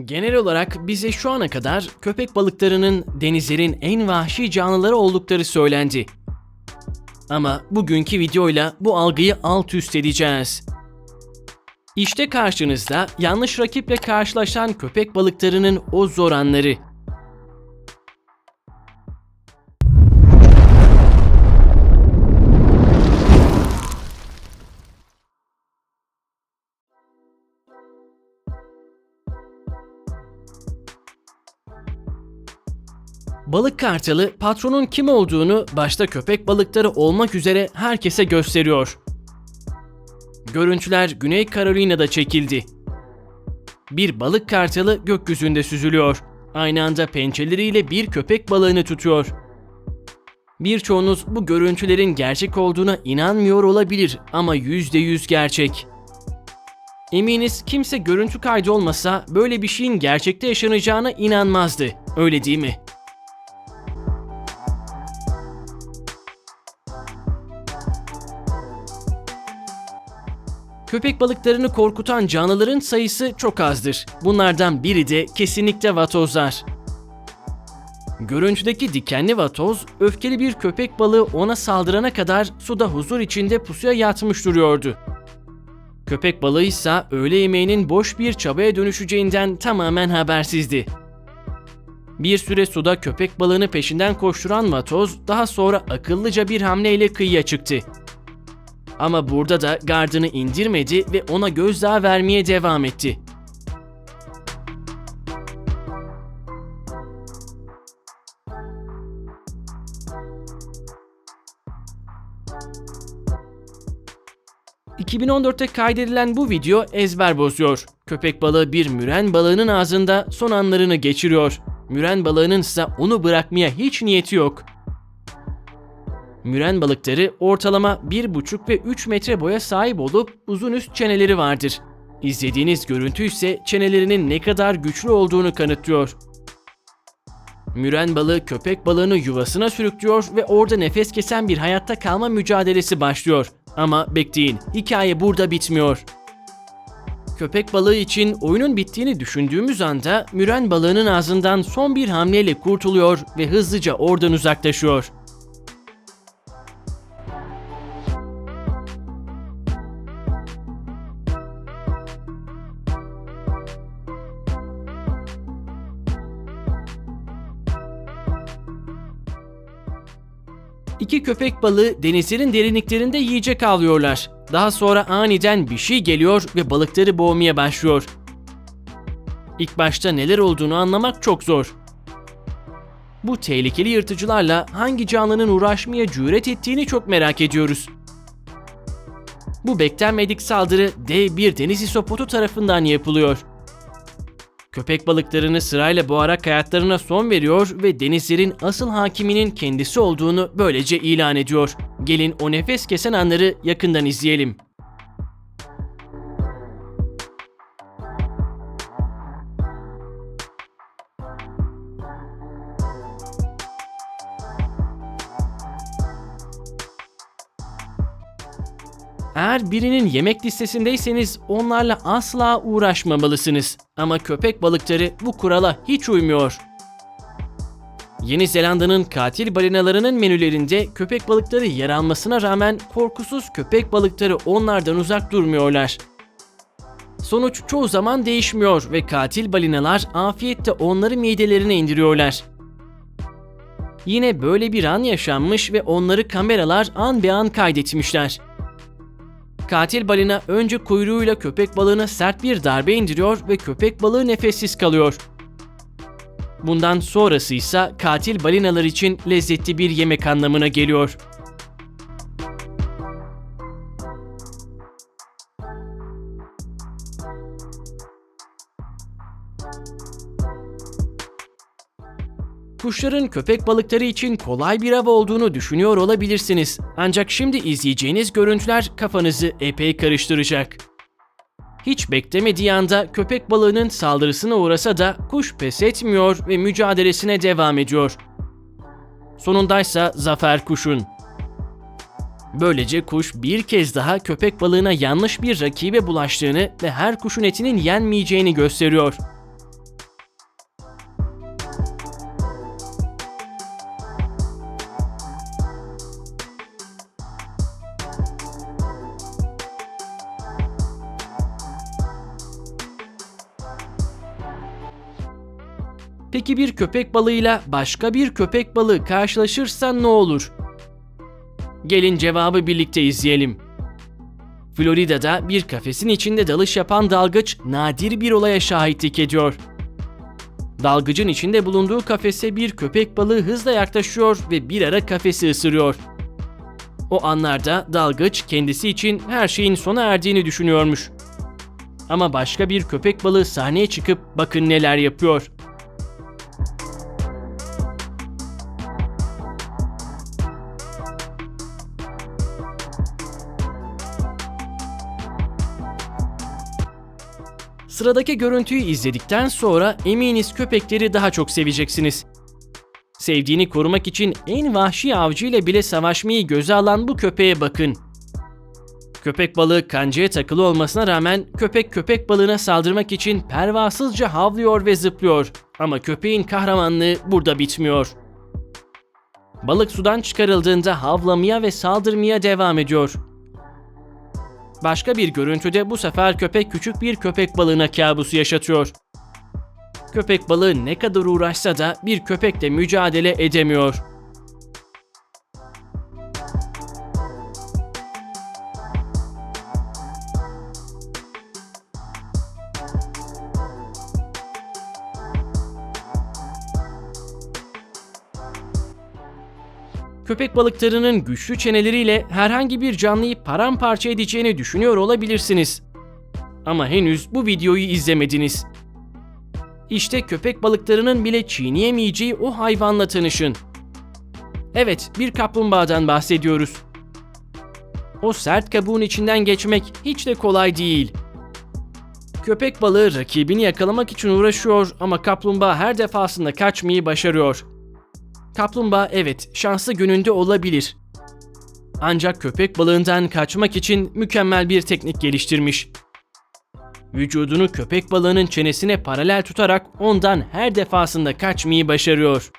Genel olarak bize şu ana kadar köpek balıklarının denizlerin en vahşi canlıları oldukları söylendi. Ama bugünkü videoyla bu algıyı alt üst edeceğiz. İşte karşınızda yanlış rakiple karşılaşan köpek balıklarının o zor anları. Balık kartalı patronun kim olduğunu başta köpek balıkları olmak üzere herkese gösteriyor. Görüntüler Güney Carolina'da çekildi. Bir balık kartalı gökyüzünde süzülüyor. Aynı anda pençeleriyle bir köpek balığını tutuyor. Birçoğunuz bu görüntülerin gerçek olduğuna inanmıyor olabilir ama %100 gerçek. Eminiz kimse görüntü kaydı olmasa böyle bir şeyin gerçekte yaşanacağına inanmazdı. Öyle değil mi? Köpek balıklarını korkutan canlıların sayısı çok azdır. Bunlardan biri de kesinlikle vatozlar. Görüntüdeki dikenli vatoz, öfkeli bir köpek balığı ona saldırana kadar suda huzur içinde pusuya yatmış duruyordu. Köpek balığı ise öğle yemeğinin boş bir çabaya dönüşeceğinden tamamen habersizdi. Bir süre suda köpek balığını peşinden koşturan vatoz daha sonra akıllıca bir hamleyle kıyıya çıktı. Ama burada da gardını indirmedi ve ona gözdağı vermeye devam etti. ...2014'te kaydedilen bu video ezber bozuyor. Köpek balığı bir müren balığının ağzında son anlarını geçiriyor. Müren balığının ise onu bırakmaya hiç niyeti yok. Müren balıkları ortalama 1,5 ve 3 metre boya sahip olup uzun üst çeneleri vardır. İzlediğiniz görüntü ise çenelerinin ne kadar güçlü olduğunu kanıtlıyor. Müren balığı köpek balığını yuvasına sürüklüyor ve orada nefes kesen bir hayatta kalma mücadelesi başlıyor. Ama bekleyin, hikaye burada bitmiyor. Köpek balığı için oyunun bittiğini düşündüğümüz anda müren balığının ağzından son bir hamleyle kurtuluyor ve hızlıca oradan uzaklaşıyor. İki köpek balığı denizlerin derinliklerinde yiyecek avlıyorlar. Daha sonra aniden bir şey geliyor ve balıkları boğmaya başlıyor. İlk başta neler olduğunu anlamak çok zor. Bu tehlikeli yırtıcılarla hangi canlının uğraşmaya cüret ettiğini çok merak ediyoruz. Bu beklenmedik saldırı dev bir deniz isopotu tarafından yapılıyor. Köpek balıklarını sırayla boğarak hayatlarına son veriyor ve denizlerin asıl hakiminin kendisi olduğunu böylece ilan ediyor. Gelin o nefes kesen anları yakından izleyelim. Eğer birinin yemek listesindeyseniz onlarla asla uğraşmamalısınız. Ama köpek balıkları bu kurala hiç uymuyor. Yeni Zelanda'nın katil balinalarının menülerinde köpek balıkları yer almasına rağmen korkusuz köpek balıkları onlardan uzak durmuyorlar. Sonuç çoğu zaman değişmiyor ve katil balinalar afiyetle onları midelerine indiriyorlar. Yine böyle bir an yaşanmış ve onları kameralar an be an kaydetmişler. Katil balina önce kuyruğuyla köpek balığına sert bir darbe indiriyor ve köpek balığı nefessiz kalıyor. Bundan sonrası ise katil balinalar için lezzetli bir yemek anlamına geliyor. Kuşların köpek balıkları için kolay bir av olduğunu düşünüyor olabilirsiniz. Ancak şimdi izleyeceğiniz görüntüler kafanızı epey karıştıracak. Hiç beklemediği anda köpek balığının saldırısına uğrasa da kuş pes etmiyor ve mücadelesine devam ediyor. Sonundaysa zafer kuşun. Böylece kuş bir kez daha köpek balığına yanlış bir rakibe bulaştığını ve her kuşun etinin yenmeyeceğini gösteriyor. Peki bir köpek balığıyla başka bir köpek balığı karşılaşırsa ne olur? Gelin cevabı birlikte izleyelim. Florida'da bir kafesin içinde dalış yapan dalgıç nadir bir olaya şahitlik ediyor. Dalgıcın içinde bulunduğu kafese bir köpek balığı hızla yaklaşıyor ve bir ara kafesi ısırıyor. O anlarda dalgıç kendisi için her şeyin sona erdiğini düşünüyormuş. Ama başka bir köpek balığı sahneye çıkıp bakın neler yapıyor. Sıradaki görüntüyü izledikten sonra eminiz köpekleri daha çok seveceksiniz. Sevdiğini korumak için en vahşi avcı ile bile savaşmayı göze alan bu köpeğe bakın. Köpek balığı kancaya takılı olmasına rağmen köpek köpek balığına saldırmak için pervasızca havlıyor ve zıplıyor. Ama köpeğin kahramanlığı burada bitmiyor. Balık sudan çıkarıldığında havlamaya ve saldırmaya devam ediyor. Başka bir görüntüde bu sefer köpek küçük bir köpek balığına kabusu yaşatıyor. Köpek balığı ne kadar uğraşsa da bir köpekle mücadele edemiyor. Köpek balıklarının güçlü çeneleriyle herhangi bir canlıyı paramparça edeceğini düşünüyor olabilirsiniz. Ama henüz bu videoyu izlemediniz. İşte köpek balıklarının bile çiğneyemeyeceği o hayvanla tanışın. Evet, bir kaplumbağadan bahsediyoruz. O sert kabuğun içinden geçmek hiç de kolay değil. Köpek balığı rakibini yakalamak için uğraşıyor ama kaplumbağa her defasında kaçmayı başarıyor. Kaplumbağa evet şanslı gününde olabilir. Ancak köpek balığından kaçmak için mükemmel bir teknik geliştirmiş. Vücudunu köpek balığının çenesine paralel tutarak ondan her defasında kaçmayı başarıyor.